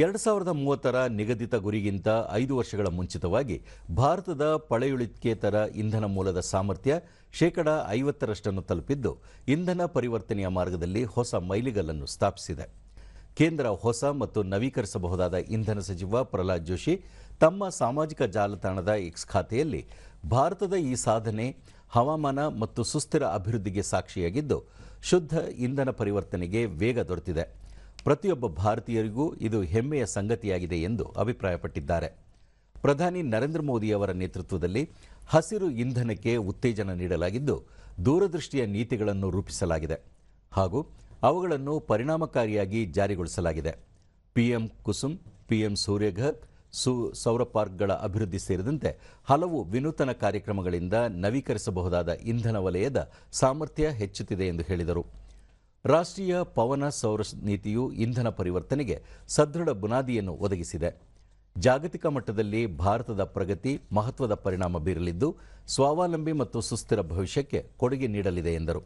ಎರಡು ಸಾವಿರದ ಮೂವತ್ತರ ನಿಗದಿತ ಗುರಿಗಿಂತ ಐದು ವರ್ಷಗಳ ಮುಂಚಿತವಾಗಿ ಭಾರತದ ಪಳೆಯುಳಿಕೇತರ ಇಂಧನ ಮೂಲದ ಸಾಮರ್ಥ್ಯ ಶೇಕಡ ಐವತ್ತರಷ್ಟನ್ನು ತಲುಪಿದ್ದು, ಇಂಧನ ಪರಿವರ್ತನೆಯ ಮಾರ್ಗದಲ್ಲಿ ಹೊಸ ಮೈಲಿಗಲ್ಲನ್ನು ಸ್ಥಾಪಿಸಿದೆ. ಕೇಂದ್ರ ಹೊಸ ಮತ್ತು ನವೀಕರಿಸಬಹುದಾದ ಇಂಧನ ಸಚಿವ ಪ್ರಹ್ಲಾದ್ ಜೋಶಿ ತಮ್ಮ ಸಾಮಾಜಿಕ ಜಾಲತಾಣದ ಎಕ್ಸ್ ಖಾತೆಯಲ್ಲಿ ಭಾರತದ ಈ ಸಾಧನೆ ಹವಾಮಾನ ಮತ್ತು ಸುಸ್ಥಿರ ಅಭಿವೃದ್ಧಿಗೆ ಸಾಕ್ಷಿಯಾಗಿದ್ದು, ಶುದ್ಧ ಇಂಧನ ಪರಿವರ್ತನೆಗೆ ವೇಗ ದೊರೆತಿದೆ. ಪ್ರತಿಯೊಬ್ಬ ಭಾರತೀಯರಿಗೂ ಇದು ಹೆಮ್ಮೆಯ ಸಂಗತಿಯಾಗಿದೆ ಎಂದು ಅಭಿಪ್ರಾಯಪಟ್ಟಿದ್ದಾರೆ. ಪ್ರಧಾನಿ ನರೇಂದ್ರ ಮೋದಿ ಅವರ ನೇತೃತ್ವದಲ್ಲಿ ಹಸಿರು ಇಂಧನಕ್ಕೆ ಉತ್ತೇಜನ ನೀಡಲಾಗಿದ್ದು, ದೂರದೃಷ್ಟಿಯ ನೀತಿಗಳನ್ನು ರೂಪಿಸಲಾಗಿದೆ ಹಾಗೂ ಅವುಗಳನ್ನು ಪರಿಣಾಮಕಾರಿಯಾಗಿ ಜಾರಿಗೊಳಿಸಲಾಗಿದೆ. ಪಿಎಂ ಕುಸುಮ್, ಪಿಎಂ ಸೂರ್ಯಘರ್, ಸು ಸೌರ ಪಾರ್ಕ್ಗಳ ಅಭಿವೃದ್ಧಿ ಸೇರಿದಂತೆ ಹಲವು ವಿನೂತನ ಕಾರ್ಯಕ್ರಮಗಳಿಂದ ನವೀಕರಿಸಬಹುದಾದ ಇಂಧನ ವಲಯದ ಸಾಮರ್ಥ್ಯ ಹೆಚ್ಚುತ್ತಿದೆ ಎಂದು ಹೇಳಿದರು. ರಾಷ್ಟ್ರೀಯ ಪವನ ಸೌರ ನೀತಿಯು ಇಂಧನ ಪರಿವರ್ತನೆಗೆ ಸದೃಢ ಬುನಾದಿಯನ್ನು ಒದಗಿಸಿದೆ. ಜಾಗತಿಕ ಮಟ್ಟದಲ್ಲಿ ಭಾರತದ ಪ್ರಗತಿ ಮಹತ್ವದ ಪರಿಣಾಮ ಬೀರಲಿದ್ದು, ಸ್ವಾವಲಂಬಿ ಮತ್ತು ಸುಸ್ಥಿರ ಭವಿಷ್ಯಕ್ಕೆ ಕೊಡುಗೆ ನೀಡಲಿದೆ ಎಂದರು.